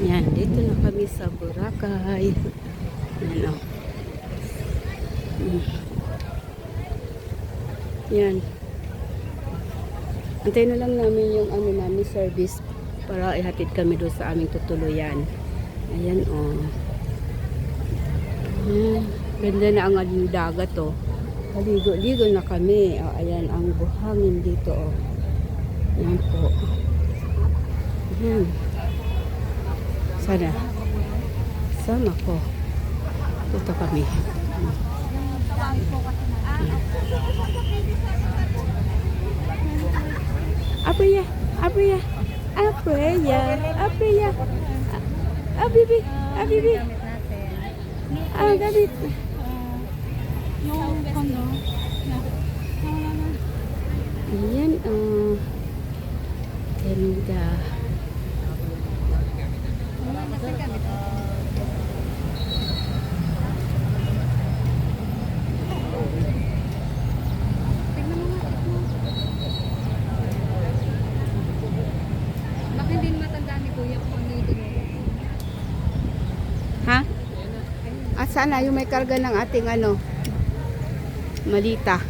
Yan, dito na kami sa Boracay. Yan o. Mm. Yan. Antay na lang namin yung ano namin service para ihatid kami doon sa aming tutuluyan. Ayan o. Hmm, ganda na ang ano, dagat o. Paligo-ligo na kami. O, ayan ang buhangin dito o. Yan po. Ayan. Sana. Sama ko. Dito kami. Apriya, Apriya, Apriya, Apriya, Abibi, Abibi. Ah, gamit. Yung ano, Ayan, oh. Ganda. Bakit hindi matanda ni Kuya kung ano yung tinuro? Ha? At sana yung may karga ng ating ano, malita.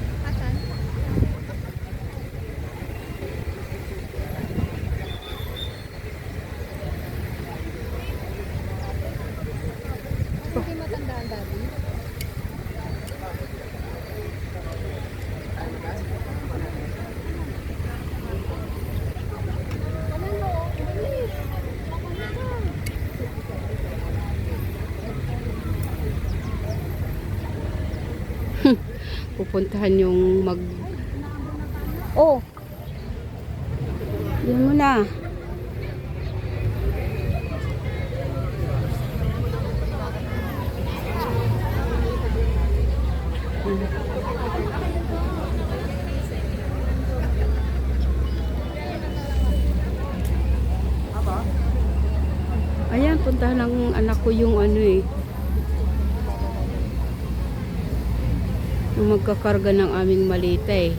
Pupuntahan yung mag... Oh! Yan mo na. Ayan, puntahan ng anak ko yung ano eh. Magkakarga ng aming malita eh.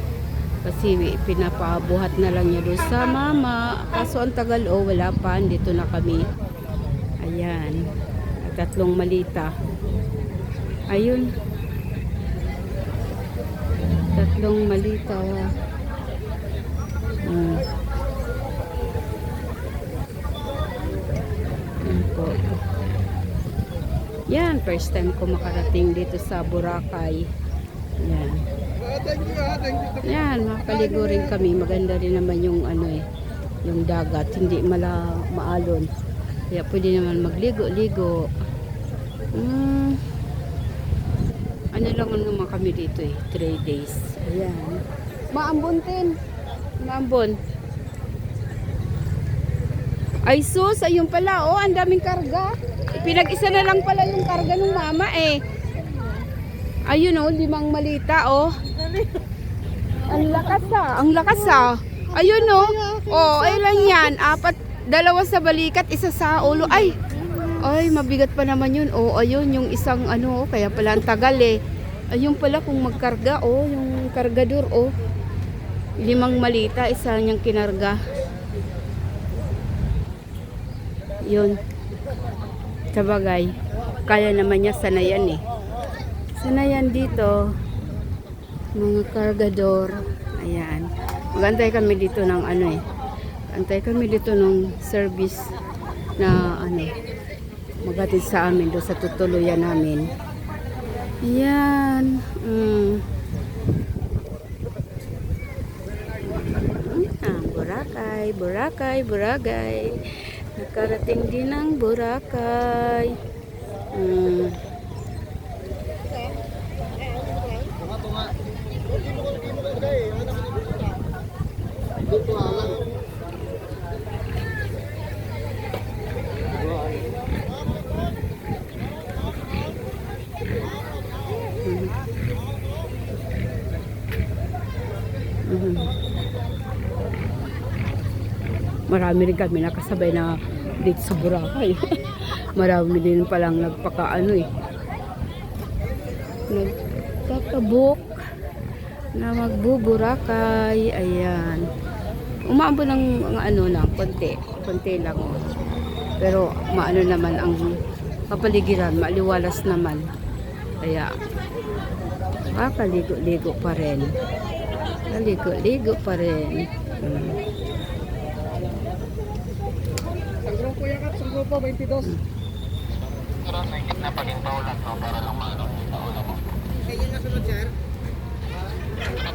Kasi pinapabuhat na lang niya doon sa mama. Kaso ang tagal oh, wala pa. Dito na kami. Ayan. Tatlong malita. Ayun. Tatlong malita. Hmm. Yan po. Yan, first time ko makarating dito sa Boracay. Yan. Yan, makaligo rin kami. Maganda rin naman yung ano eh, yung dagat. Hindi mala maalon. Kaya pwede naman magligo-ligo. Hmm. Ano lang naman kami dito eh, 3 days. Ayan. Maambon din. Maambon. Ay sus, ayun pala oh, ang daming karga. Pinag-isa na lang pala yung karga ng mama eh. Ayun oh, limang malita oh. Ang lakas ah, ang lakas ah. Ayun oh. Oh, ilan yan? Apat, dalawa sa balikat, isa sa ulo. Ay, ay, mabigat pa naman yun. Oh, ayun, yung isang ano, oh, kaya pala ang tagal eh. Ayun pala kung magkarga, oh, yung kargador, oh. Limang malita, isa niyang kinarga. Yun. Sabagay, kaya naman niya sanayan eh. Sanayan dito, mga kargador. Ayan. Magantay kami dito ng ano eh. Antay kami dito ng service na ano, magatid sa amin doon sa tutuluyan namin. Ayan. Mm. Ah, Boracay, Boracay, Boracay. Nakarating din ang Boracay. Mm. Mhm. Marami rin kami nakasabay na dito sa Boracay. Marami din palang nagpakaano eh. Nagkakabok na magbuburakay. Ayan. Umaambon ng ano lang, konti. Konti lang. Oh. Pero maano naman ang kapaligiran, maliwalas naman. Kaya papaligo-ligo pa rin. Paligo-ligo pa rin. Mm. Ang grupo yakap, ang grupo 22.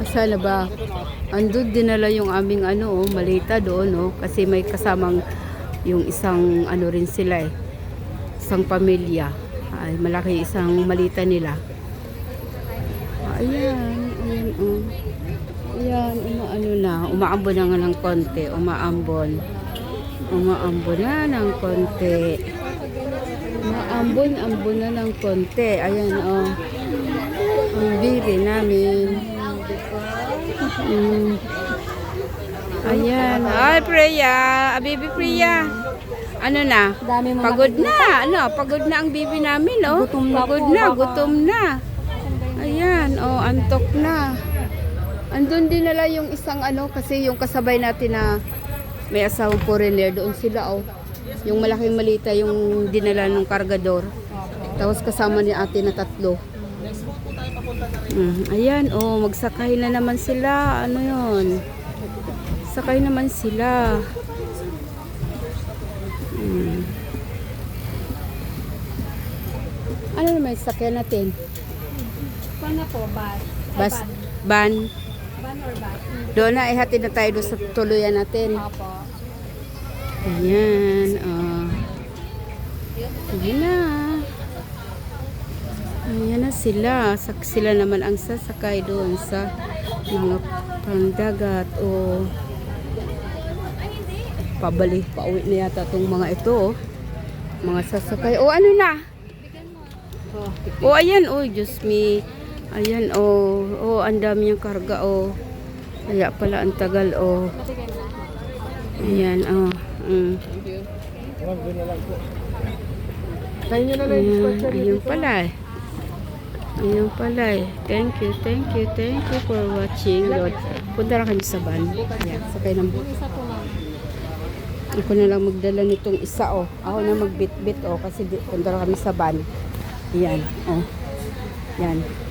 Sana ba? Andun dinala yung aming ano, oh, malita doon, oh, kasi may kasamang yung isang ano rin sila eh. Isang pamilya. Ay, malaki isang malita nila. Ayan, ayan, oh. Ayan, umaano na, umaambon na nga ng konti, umaambon. Umaambon na ng konti. Umaambon, ambon na ng konti. Ayan, oh. Ang biri namin. Mm. Ayan. Ay, Priya. Ah, Baby Priya. Ano na? Pagod na. Ano? Pagod na ang bibi namin, oh. Gutom na Pagod na. Gutom na. Ayan. Oh, antok na. Andun din nila yung isang ano, kasi yung kasabay natin na may asawang foreigner, doon sila, oh. Yung malaking malita, yung dinala ng kargador. Tapos kasama ni ate na tatlo. Mm, ayan, oh, magsakay na naman sila. Ano yon? Sakay naman sila. Mm. Ano naman yung sakyan natin? Paano po, bus? Bas, ban. Van or bus? Doon na, ihatid na tayo doon sa tuluyan natin. Opo. Ayan, oh. Ayan na. Ayan na sila. Sak sila naman ang sasakay doon sa mga pangdagat o pabalik, pauwi na yata itong mga ito. oh. Mga sasakay. O ano na? O ayan, o Diyos me. Ayan, o. O, ang dami niyang karga, o. Kaya pala ang tagal, o. Ayan, oh. Mm. Yung Ayan, ayun pala eh. Ayun pala eh. Thank you, thank you, thank you for watching. Lord. Punta na kami sa van. Ayan, sakay ng ma'am. Ako na lang magdala nitong isa oh. Ako na magbit-bit oh kasi punta na kami sa van. Ayan, oh. Yan.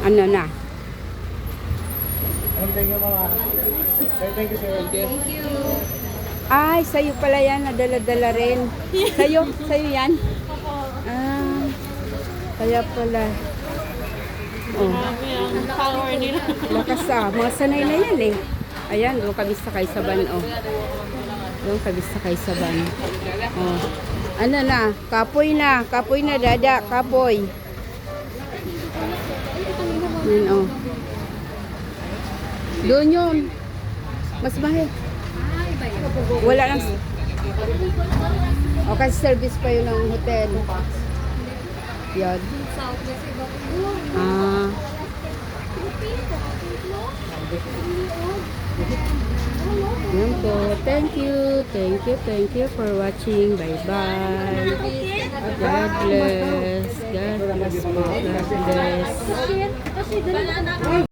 Ano na? Thank you mga. Thank you sir. Thank you. Ay, sa'yo pala yan, nadala-dala rin. Sa'yo, sa'yo yan. Ah, kaya pala. Oh. Power nila. Lakas ah, mga sanay na yan eh. Ayan, doon kami sakay sa van oh. Doon kami sakay sa van. Oh. Ano na, kapoy na, kapoy na dada, kapoy. Yan oh. Doon yun. Mas mahal. Ay, ba yun? Wala lang. O kasi service pa yun ng hotel. Yan. Ah. Yan po. Thank you. Thank you. Thank you for watching. Bye-bye. God bless. God bless. God bless.